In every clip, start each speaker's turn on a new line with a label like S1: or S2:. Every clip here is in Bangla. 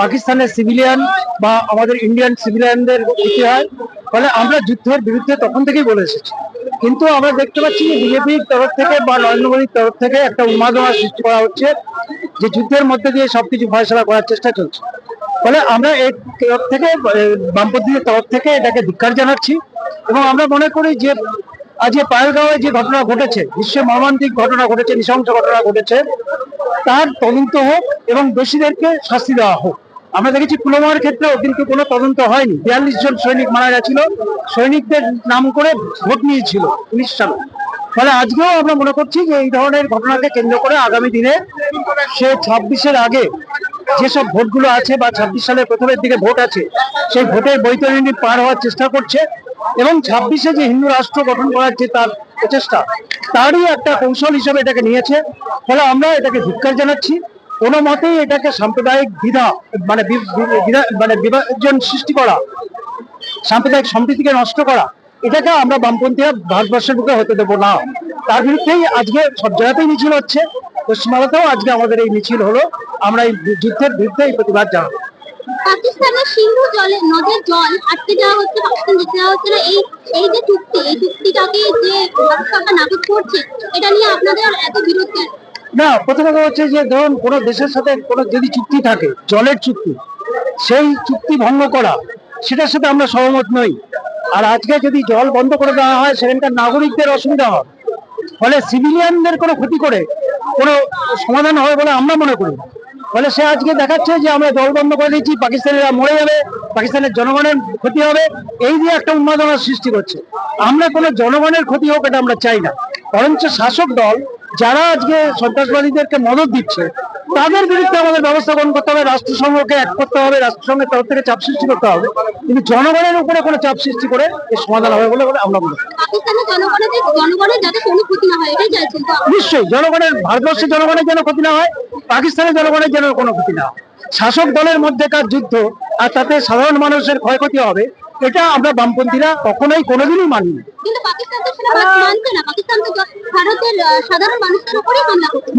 S1: পাকিস্তানের সিভিলিয়ান বা আমাদের ইন্ডিয়ান সিভিলিয়ানদের ক্ষতি হয় ফলে আমরা যুদ্ধের বিরুদ্ধে তখন থেকেই বলে এসেছি। কিন্তু আমরা দেখতে পাচ্ছি যে বিজেপির তরফ থেকে বা নরেন্দ্র মোদীর তরফ থেকে একটা উন্মাদনা সৃষ্টি করা হচ্ছে, যে যুদ্ধের মধ্যে দিয়ে সবকিছু ফয়সলা করার চেষ্টা চলছে। ফলে আমরা এর তরফ থেকে বামপন্থীদের তরফ থেকে এটাকে ধিক্কার জানাচ্ছি এবং আমরা মনে করি যে আজকে পায়েলগাঁওয়ে যে ঘটনা ঘটেছে বিশ্বে মর্মান্তিক ঘটনা ঘটেছে, নৃশংস ঘটনা ঘটেছে, তার তদন্ত হোক এবং দোষীদেরকে শাস্তি দেওয়া হোক। আমরা দেখেছি পুলওয়ামার ক্ষেত্রেও কিন্তু কোনো তদন্ত হয়নি। বিয়াল্লিশ জন সৈনিক মারা গেছিল, সৈনিকদের নাম করে ভোট নিয়েছিল উনিশ সালে। ফলে আজকেও আমরা মনে করছি যে এই ধরনের ঘটনাকে কেন্দ্র করে আগামী দিনে সে ছাব্বিশের আগে যেসব ভোটগুলো আছে বা ছাব্বিশ সালের প্রথমের দিকে ভোট আছে, সেই ভোটের বৈতরণী পার হওয়ার চেষ্টা করছে এবং ছাব্বিশে যে হিন্দু রাষ্ট্র গঠন করার যে তার প্রচেষ্টা, তারই একটা কৌশল হিসেবে এটাকে নিয়েছে। ফলে আমরা এটাকে ধিক্কার জানাচ্ছি। কোনো মতেই এটাকে সাম্প্রদায়িক দ্বিধা মানে মানে বিভাজন সৃষ্টি করা, সাম্প্রদায়িক সম্প্রীতিকে নষ্ট করা, এটাকে আমরা বামপন্থীরা ভারতবর্ষের বুকে হতে দেবো না। তার বিরুদ্ধেই আজকে সব জায়গাতেই মিছিল হচ্ছে। পশ্চিমবাংলাতেও আজকে আমাদের এই মিছিল হলো। আমরা এই যুদ্ধের বিরুদ্ধে এই প্রতিবাদ জানাব।
S2: পাকিস্তানের সিন্ধু জলে, নদের জল আটকে হচ্ছে, পাকিস্তান দেওয়া হচ্ছে এই এই যে চুক্তি, এই চুক্তিটাকে যে ভারত সরকার নাকচ করছে, এটা নিয়ে আপনাদের এত বিরোধ কেন?
S1: না, প্রথম কথা হচ্ছে যে ধরুন কোনো দেশের সাথে কোনো যদি চুক্তি থাকে, জলের চুক্তি, সেই চুক্তি ভঙ্গ করা, সেটার সাথে আমরা সহমত নই। আর আজকে যদি জল বন্ধ করে দেওয়া হয়, সেখানকার নাগরিকদের অসুবিধা হয়। ফলে সিভিলিয়ানদের কোনো ক্ষতি করে কোনো সমাধান হবে বলে আমরা মনে করি। ফলে সে আজকে দেখাচ্ছে যে আমরা জল বন্ধ করে দিচ্ছি পাকিস্তানিরা মরে যাবে, পাকিস্তানের জনগণের ক্ষতি হবে। এই দিয়ে একটা উন্মাদনার সৃষ্টি করছে। আমরা কোনো জনগণের ক্ষতি হোক, এটা আমরা চাই না। বরঞ্চ শাসক দল যারা আজকে সন্ত্রাসবাদীদেরকে মদত দিচ্ছে তাদের বিরুদ্ধে আমাদের ব্যবস্থা গ্রহণ করতে হবে রাষ্ট্রসংঘকে এক করতে হবে রাষ্ট্রসংঘের তরফ থেকে চাপ সৃষ্টি করতে হবে। কিন্তু জনগণের উপরে কোনো চাপ সৃষ্টি করে এর সমাধান হবে বলে আমরা মনে
S2: আপনি?
S1: নিশ্চয়ই জনগণের ভারতবর্ষের জনগণের যেন ক্ষতি না হয় পাকিস্তানের জনগণের যেন কোনো ক্ষতি না হয়। শাসক দলের মধ্যেকার যুদ্ধ আর তাতে সাধারণ মানুষের ক্ষয়ক্ষতি হবে এটা আমরা বামপন্থীরা কখনোই কোনোদিনই মানি না।
S2: না।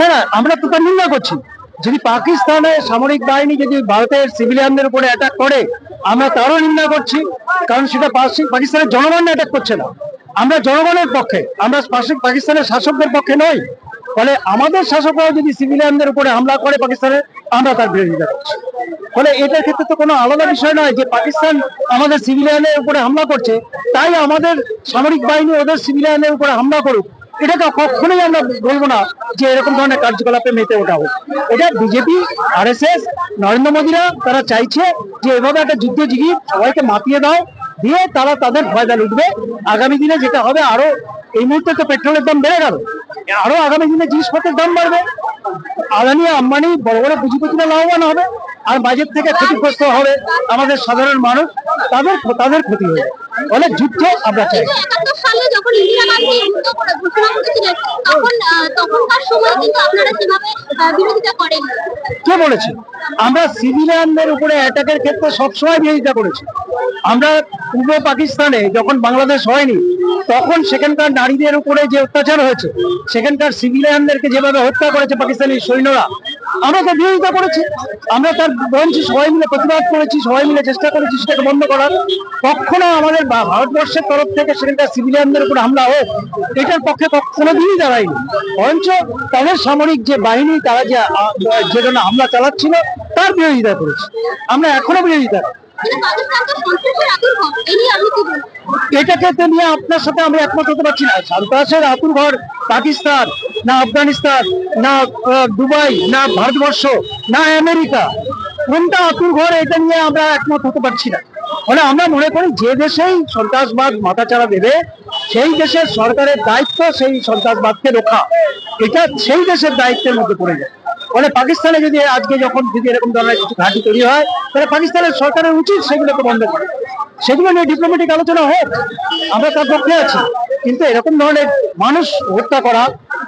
S1: না আমরা তো তার নিন্দা করছি। যদি পাকিস্তানের সামরিক বাহিনী যদি ভারতের সিভিলিয়ানদের উপরে অ্যাটাক করে আমরা তারও নিন্দা করছি কারণ সেটা পাকি- পাকিস্তানের জনগণ অ্যাটাক করছে না। আমরা জনগণের পক্ষে আমরা পাকিস্তানের শাসকদের পক্ষে নই। ফলে আমাদের শাসকরাও যদি সিভিলিয়ানদের উপরে হামলা করে পাকিস্তানের, আমরা তার বিরোধিতা করছি। ফলে এটার ক্ষেত্রে তো কোনো আলাদা বিষয় নয় যে পাকিস্তান আমাদের সিভিলিয়ানের উপরে হামলা করছে, তাই আমাদের সামরিক বাহিনী ওদের সিভিলিয়ানের উপরে হামলা করুক, এটাকে কখনোই আমরা বলব না যে এরকম ধরনের কার্যকলাপে মেতে ওঠা হোক। এটা BJP R S S Narendra মোদীরা তারা চাইছে যে এভাবে একটা যুদ্ধ জিগি সবাইকে মাতিয়ে দাও দিয়ে তারা তাদের ফয়দা লুটবে আগামী দিনে যেটা হবে আরও এই মুহূর্তে তো পেট্রোলের দাম বেড়ে গেল। আরও আগামী দিনে জিনিসপত্রের দাম বাড়বে। আদানি আম্বানি বড় বড় পুঁজিপতিরা লাভবান হবে। আর বাজেট থেকে ক্ষতিগ্রস্ত হবে আমাদের সাধারণ মানুষ। তাদের তাদের ক্ষতি হবে। অনেক যুদ্ধ আমরা চাই।
S2: সালে যখন ইন্দিরা গান্ধী যুদ্ধ করে ঘোষণা করেছিলেন তখন তখনকার সময় কিন্তু আপনারা সেভাবে বিরোধিতা করেন
S1: কে বলেছে? আমরা সিভিলিয়ানদের উপরে অ্যাটাকের ক্ষেত্রে সবসময় বিরোধিতা করেছি। আমরা পূর্ব পাকিস্তানে যখন বাংলাদেশ হয়নি, তখন সেখানকার নারীদের উপরে যে অত্যাচার হয়েছে, সেখানকার সিভিলিয়ানদেরকে যেভাবে হত্যা করেছে পাকিস্তানি সৈন্যরা, আমরা তো বিরোধিতা করেছি। আমরা তার বরঞ্চ সবাই মিলে প্রতিবাদ করেছি, সবাই মিলে চেষ্টা করেছি সেটাকে বন্ধ করার। কখনো আমাদের ভারতবর্ষের তরফ থেকে সেখানকার সিভিলিয়ানদের উপর হামলা হোক, এটার পক্ষে কোনোদিনই দাঁড়ায়নি বরঞ্চ তাদের সামরিক যে বাহিনী, তারা যে যে হামলা চালাচ্ছিল, তার বিরোধিতা করেছি। আমরা এখনও বিরোধিতা
S2: নিয়ে
S1: আপনার সাথে আমি একমত হতে পারছি না। সন্ত্রাসের পাকিস্তান, না আফগানিস্তান, না দুবাই, না ভারতবর্ষ, না আমেরিকা। কোনটা আতুর ঘর, এটা নিয়ে আমরা একমত হতে পারছি না। ফলে আমরা মনে করি যে দেশেই সন্ত্রাসবাদ মাথাচাড়া দেবে, সেই দেশের সরকারের দায়িত্ব সেই সন্ত্রাসবাদকে রক্ষা। এটা সেই দেশের দায়িত্বের মধ্যে পড়ে যায়। ফলে পাকিস্তানে যদি আজকে যখন যদি এরকম ধরনের কিছু ঘাঁটি তৈরি হয় তাহলে পাকিস্তানের সরকারের উচিত সেগুলোকে বন্ধ করা। সেগুলো নিয়ে ডিপ্লোম্যাটিক আলোচনা হোক আমরা তার পক্ষে আছি। কিন্তু এরকম ধরনের মানুষ হত্যা করা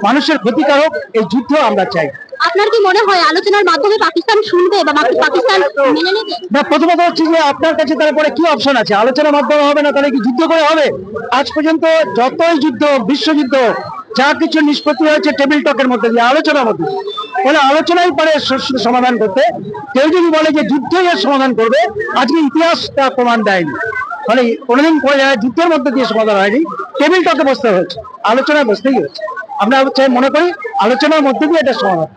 S1: মানুষের ক্ষতিকারক এই যুদ্ধ আমরা চাই।
S2: আপনার কি মনে হয় আলোচনার মাধ্যমে পাকিস্তান শুনবে বা পাকিস্তান মেনে নেবে?
S1: না প্রথমত হচ্ছে যে আপনার কাছে তারপরে কি অপশন আছে? আলোচনার মাধ্যমে হবে না তাহলে কি যুদ্ধ করে হবে? আজ পর্যন্ত যতই যুদ্ধ বিশ্বযুদ্ধ যা কিছু নিষ্পত্তি হয়েছে টেবিল টকের মধ্যে দিয়ে আলোচনার মধ্যে। ফলে আলোচনাই পারে সমাধান করতে। কেউ যদি বলে যে যুদ্ধই সমাধান করবে, আজকে ইতিহাস তা প্রমাণ দেয়নি। ফলে কোনোদিন পরে যায় যুদ্ধের মধ্যে দিয়ে সমাধান হয়নি। টেবিল বসতে হয়েছে। আলোচনায় বসতেই হয়েছে। আমরা মনে করি, আলোচনার মধ্যে দিয়ে এটা সমাধান।